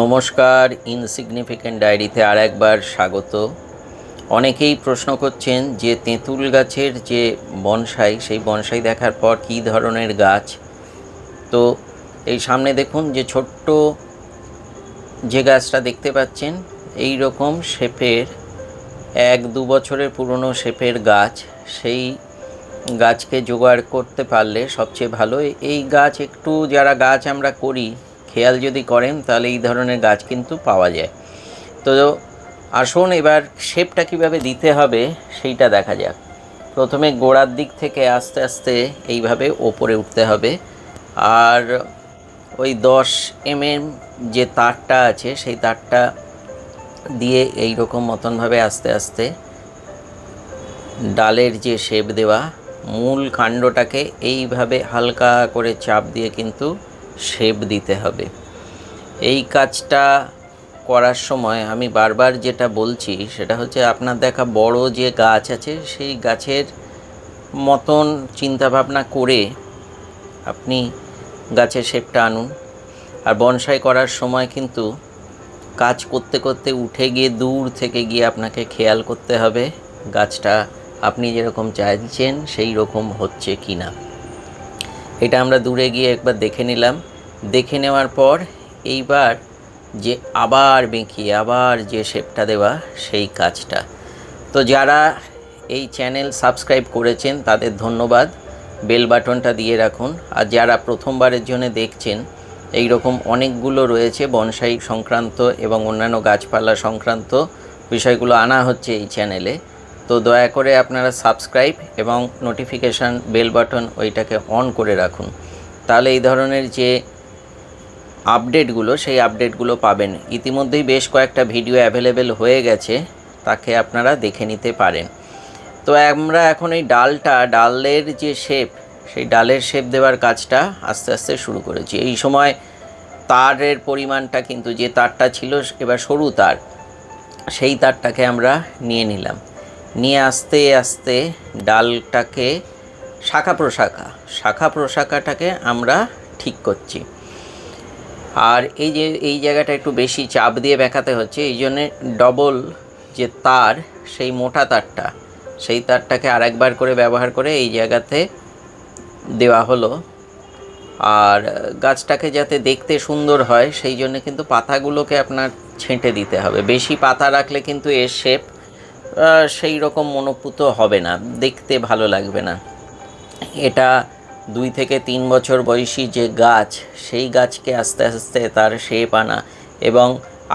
নমস্কার ইনসিগনিফিকেন্ট ডায়েরিতে আর একবার স্বাগত। অনেকেই প্রশ্ন করছেন যে তেঁতুল গাছের যে বনসাই, সেই বনসাই দেখার পর কী ধরনের গাছ? তো এই সামনে দেখুন যে ছোট্ট যে গাছটা দেখতে পাচ্ছেন, এই রকম শেপের, এক দু বছরের পুরনো শেপের গাছ। সেই গাছকে জোগাড় করতে পারলে সবচেয়ে ভালো। এই গাছ একটু, যারা গাছ আমরা করি খেয়াল যদি করেন, তাহলে এই ধরনের গাছ কিন্তু পাওয়া যায়। তো আসুন এবার শেপটা কীভাবে দিতে হবে সেইটা দেখা যাক। প্রথমে গোড়ার দিক থেকে আস্তে আস্তে এইভাবে ওপরে উঠতে হবে। আর ওই দশ এম যে তারটা আছে, সেই তারটা দিয়ে এই রকম মতনভাবে আস্তে আস্তে ডালের যে শেপ দেওয়া, মূল কাণ্ডটাকে এইভাবে হালকা করে চাপ দিয়ে কিন্তু শেপ দিতে হবে। এই কাজটা করার সময় আমি বারবার যেটা বলছি, সেটা হচ্ছে আপনার দেখা বড় যে গাছ আছে, সেই গাছের মতন চিন্তাভাবনা করে আপনি গাছের শেপটা আনুন। আর বনসাই করার সময় কিন্তু কাজ করতে করতে উঠে গিয়ে দূর থেকে গিয়ে আপনাকে খেয়াল করতে হবে, গাছটা আপনি যেরকম চাইছেন সেই রকম হচ্ছে কি না এটা আমরা দূরে গিয়ে একবার দেখে নিলাম। দেখে নেওয়ার পর এইবার যে আবার বেঁকিয়ে, আবার যে শেপটা দেওয়া, সেই কাজটা। তো যারা এই চ্যানেল সাবস্ক্রাইব করেছেন, তাদের ধন্যবাদ। বেল বাটনটা দিয়ে রাখুন। আর যারা প্রথমবারের জন্য দেখছেন এই রকম অনেকগুলো রয়েছে, বনসাই সংক্রান্ত এবং অন্যান্য গাছপালা সংক্রান্ত বিষয়গুলো আনা হচ্ছে এই চ্যানেলে। তো দয়া করে আপনারা সাবস্ক্রাইব এবং নোটিফিকেশান বেল বাটন ওইটাকে অন করে রাখুন। তাহলে এই ধরনের যে আপডেটগুলো, সেই আপডেটগুলো পাবেন। ইতিমধ্যেই বেশ কয়েকটা ভিডিও অ্যাভেলেবেল হয়ে গেছে, তাকে আপনারা দেখে নিতে পারেন। তো আমরা এখন এই ডালটা, ডালের যে শেপ, সেই ডালের শেপ দেওয়ার কাজটা আস্তে আস্তে শুরু করেছি। এই সময় তারের পরিমাণটা কিন্তু, যে তারটা ছিল, এবার সরু তার, সেই তারটাকে আমরা নিয়ে নিলাম। নিয়ে আস্তে আস্তে ডালটাকে শাখা প্রশাখা, শাখা প্রশাখাটাকে আমরা ঠিক করছি। আর এই যে, এই জায়গাটা একটু বেশি চাপ দিয়ে বেঁকাতে হচ্ছে, এই জন্যে ডবল যে তার, সেই মোটা তারটা, সেই তারটাকে আরেকবার করে ব্যবহার করে এই জায়গাতে দেওয়া হলো। আর গাছটাকে যাতে দেখতে সুন্দর হয়, সেই জন্য কিন্তু পাতাগুলোকে আপনার ছেঁটে দিতে হবে। বেশি পাতা রাখলে কিন্তু এর শেপ সেই রকম মনোপুত হবে না, দেখতে ভালো লাগবে না। এটা দুই থেকে তিন বছর বয়সী যে গাছ, সেই গাছকে আস্তে আস্তে তার শেপ আনা এবং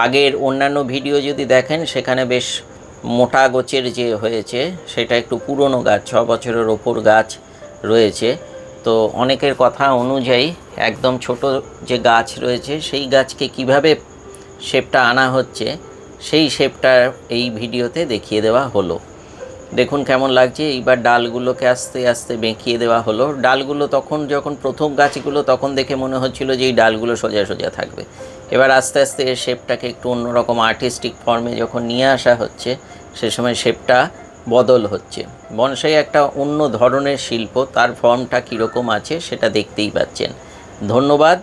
আগের অন্যান্য ভিডিও যদি দেখেন, সেখানে বেশ মোটা গোছের যে হয়েছে, সেটা একটু পুরনো গাছ, ছ বছরের ওপর গাছ রয়েছে। তো অনেকের কথা অনুযায়ী একদম ছোট যে গাছ রয়েছে, সেই গাছকে কীভাবে শেপটা আনা হচ্ছে সেই শেপটা এই ভিডিওতে দেখিয়ে দেওয়া হলো। দেখুন কেমন লাগছে, এইবার ডালগুলোকে আস্তে আস্তে বেঁকিয়ে দেওয়া হলো। ডালগুলো তখন যখন প্রথম গাছগুলো, তখন দেখে মনে হচ্ছিল যে এই ডালগুলো সোজা সোজা থাকবে। এবার আস্তে আস্তে এর শেপটাকে একটু অন্যরকম আর্টিস্টিক ফর্মে যখন নিয়ে আসা হচ্ছে, সে সময় শেপটা বদল হচ্ছে। বনসাই একটা অন্য ধরনের শিল্প, তার ফর্মটা কীরকম আছে সেটা দেখতেই পাচ্ছেন। ধন্যবাদ